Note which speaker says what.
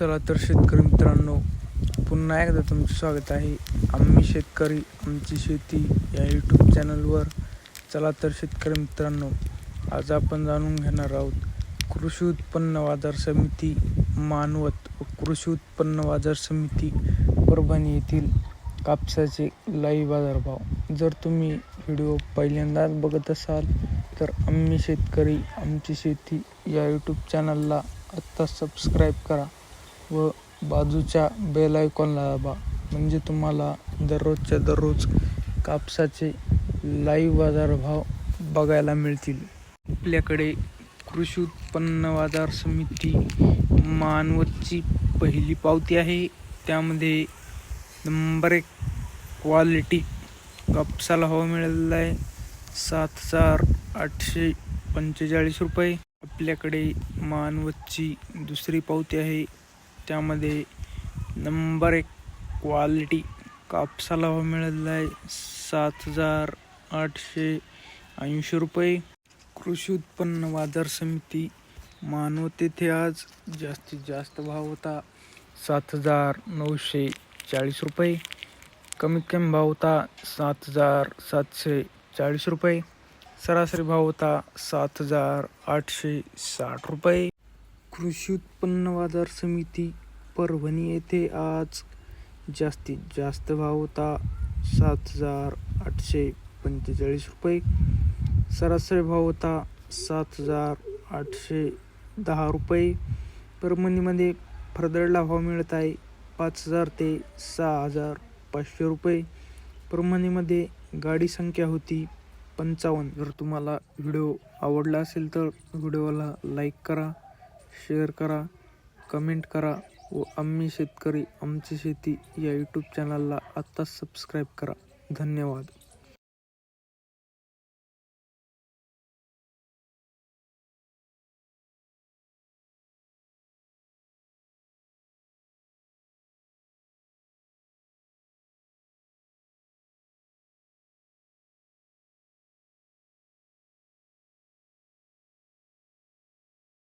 Speaker 1: चला तर शेतकरी मित्रांनो पुन्हा एकदा तुमचं स्वागत आहे. आम्ही शेतकरी आमची शेती या यूट्यूब चॅनलवर चला तर शेतकरी मित्रांनो आज आपण जाणून घेणार आहोत कृषी उत्पन्न बाजार समिती मानवत व कृषी उत्पन्न बाजार समिती परभणी येथील कापसाचे लाईव्ह बाजारभाव. जर तुम्ही व्हिडिओ पहिल्यांदाच बघत असाल तर आम्ही शेतकरी आमची शेती या यूट्यूब चॅनलला आत्ता सबस्क्राईब करा. व बाजूच्या बेल आयकॉनला दाबा म्हणजे तुम्हाला दररोजच्या दररोज कापसाचे लाईव्ह बाजारभाव बघायला मिळतील. आपल्याकडे कृषी उत्पन्न बाजार समिती मानवतची पहिली पावती आहे. त्यामध्ये नंबर एक क्वालिटी कापसाला हवा मिळालेला आहे. सात हजार आठशे पंचेचाळीस रुपये. आपल्याकडे मानवतची दुसरी पावती आहे. त्यामध्ये नंबर एक क्वालिटी कापसाला हवा मिळालेला आहे. सात हजार आठशे ऐंशी रुपये. कृषी उत्पन्न बाजार समिती मानव तेथे आज जास्तीत जास्त भाव होता. सात हजार नऊशे चाळीस रुपये. कमीत कमी भाव होता सात हजार सातशे चाळीस रुपये. सरासरी भाव होता सात हजार आठशे साठ रुपये. कृषी उत्पन्न बाजार समिती परभणी येथे आज जास्तीत जास्त भाव होता. सात हजार आठशे पंचेचाळीस रुपये. सरासरी भाव होता सात हजार आठशे दहा रुपये. परभणीमध्ये फरदडला भाव मिळत आहे पाच हजार ते सहा हजार पाचशे रुपये. परभणीमध्ये गाडी संख्या होती पंचावन्न. जर तुम्हाला व्हिडिओ आवडला असेल तर व्हिडिओला लाईक करा. शेअर करा कमेंट करा व आम्ही शेतकरी आमची शेती या यूट्यूब चॅनलला आत्ताच सबस्क्राईब करा. धन्यवाद.